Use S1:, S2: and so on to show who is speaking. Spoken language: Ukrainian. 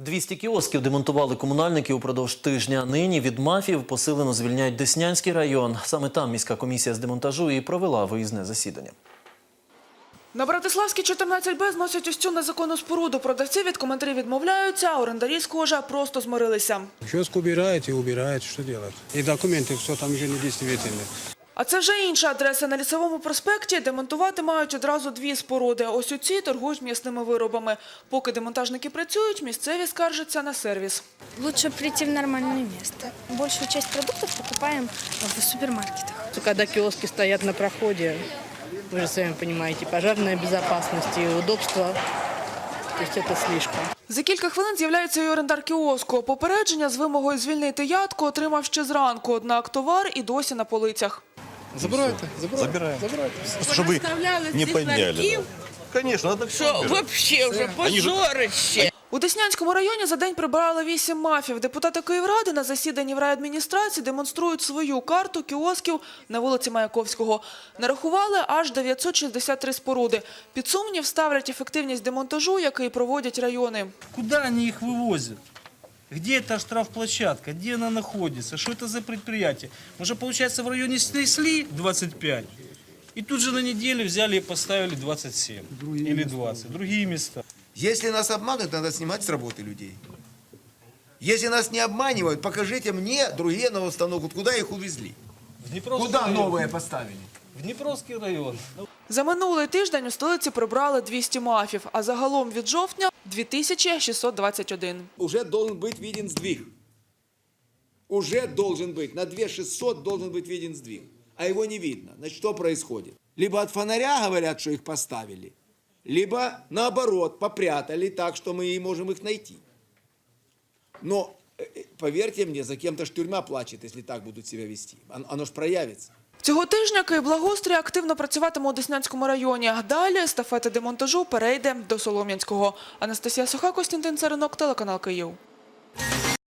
S1: 200 кіосків демонтували комунальники упродовж тижня. Нині від мафів посилено звільняють Деснянський район. Саме там міська комісія з демонтажу і провела виїзне засідання.
S2: На Братиславській 14Б зносять ось цю незаконну споруду. Продавці від коментарів відмовляються, а орендарі, схоже, просто змирилися.
S3: Киоск убирает и убирает, что делать? И документы, все там уже не действительны.
S2: А це вже інша адреса на лісовому проспекті. Демонтувати мають одразу дві споруди. Ось у цій торгують м'ясними виробами. Поки демонтажники працюють, місцеві скаржаться на сервіс.
S4: Лучше прийти в нормальное место. Большую часть продуктов покупаем в супермаркетах.
S5: Когда киоски стоят на проходе, вы же сами понимаете, пожарная безопасность и удобство, слишком.
S2: За кілька хвилин з'являється і орендар кіоску. Попередження з вимогою звільнити ядку отримав ще зранку. Однак товар і досі на полицях.
S3: Забирайте, забирайте.
S6: Забираем. Чтобы не подняли. да. Конечно, надо все
S7: вообще уже позорище.
S2: У Деснянському районі за день прибрали вісім мафів. Депутати Київради на засіданні в райадміністрації демонструють свою карту кіосків на вулиці Маяковського. Нарахували аж 963 споруди. Під сумнів ставлять ефективність демонтажу, який проводять райони.
S8: Куда они их вывозят? Где эта штрафплощадка? Где она находится? Что это за предприятие? Мы же, получается, в районе снесли 25. И тут же на неделю взяли и поставили 27. или 20. Другие места.
S9: Если нас обманывают, надо снимать с работы людей. Если нас не обманывают, покажите мне другие на установку, куда их увезли.
S8: В Днепровский
S9: Куда
S8: район.
S9: новые поставили?
S8: В Днепровский район.
S2: За минулий тиждень у столиці прибрали 200 мафів, а загалом від жовтня – 2621.
S10: уже должен быть виден сдвиг. Уже должен быть. На 2600 должен быть виден сдвиг. А его не видно. Значит, что происходит? Либо от фонаря говорят, что их поставили, либо наоборот, попрятали так, что мы и можем их найти. Но э, э, поверьте мне, за кем-то ж тюрьма плачет, если так будут себя вести. Оно, оно ж проявится.
S2: Цього тижня Київблагоустрій активно працюватиме у Деснянському районі. Далі естафета демонтажу перейде до Солом'янського. Анастасія Суха, Костянтин Царинок, телеканал Київ.